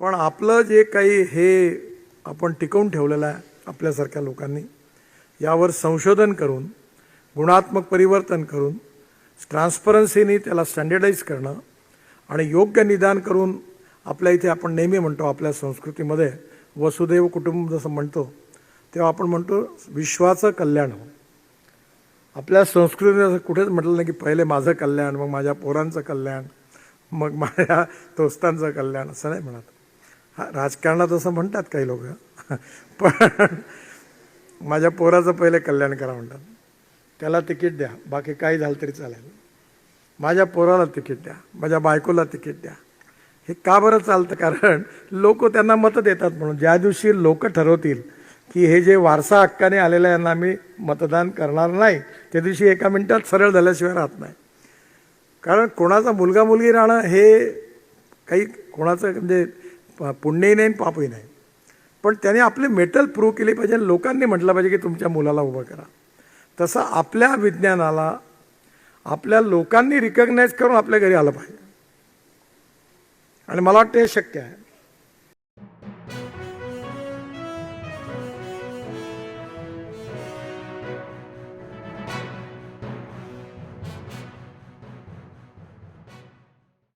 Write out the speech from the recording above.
पण आपलं जे काही हे आपण टिकवून ठेवलेलं आहे आपल्यासारख्या लोकांनी यावर संशोधन करून गुणात्मक परिवर्तन करून ट्रान्सपरन्सीनी त्याला स्टँडर्डाईज करणं आणि योग्य निदान करून आपल्या इथे आपण नेहमी म्हणतो आपल्या संस्कृतीमध्ये वसुदैव कुटुंब जसं म्हणतो तेव्हा आपण म्हणतो विश्वाचं कल्याण हो. आपल्या संस्कृतीने असं कुठेच म्हटलं नाही की पहिले माझं कल्याण मग माझ्या पोरांचं कल्याण मग माझ्या दोस्तांचं कल्याण असं नाही म्हणत. राजकारणात असं म्हणतात काही लोक. पण माझ्या पोराचं पहिले कल्याण करा म्हणतात. त्याला तिकीट द्या बाकी काही झालं तरी चालेल. माझ्या पोराला तिकीट द्या माझ्या बायकोला तिकीट द्या. हे का बरं चालतं? कारण लोक त्यांना मतं देतात म्हणून. ज्या दिवशी लोक ठरवतील की हे जे वारसा हक्काने आलेलं यांना आम्ही मतदान करणार नाही त्या दिवशी एका मिनिटात सरळ झाल्याशिवाय राहत नाही. कारण कोणाचा मुलगा मुलगी राहणं हे काही कोणाचं म्हणजे पुण्यही नाही पापही नाही. पण त्याने आपले मेटल प्रूव्ह केले पाहिजे. आणि लोकांनी म्हटलं पाहिजे की तुमच्या मुलाला उभं करा. तसं आपल्या विज्ञानाला आपल्या लोकांनी रिकग्नाईज करून आपल्या घरी आलं पाहिजे. आणि मला वाटतं हे शक्य आहे.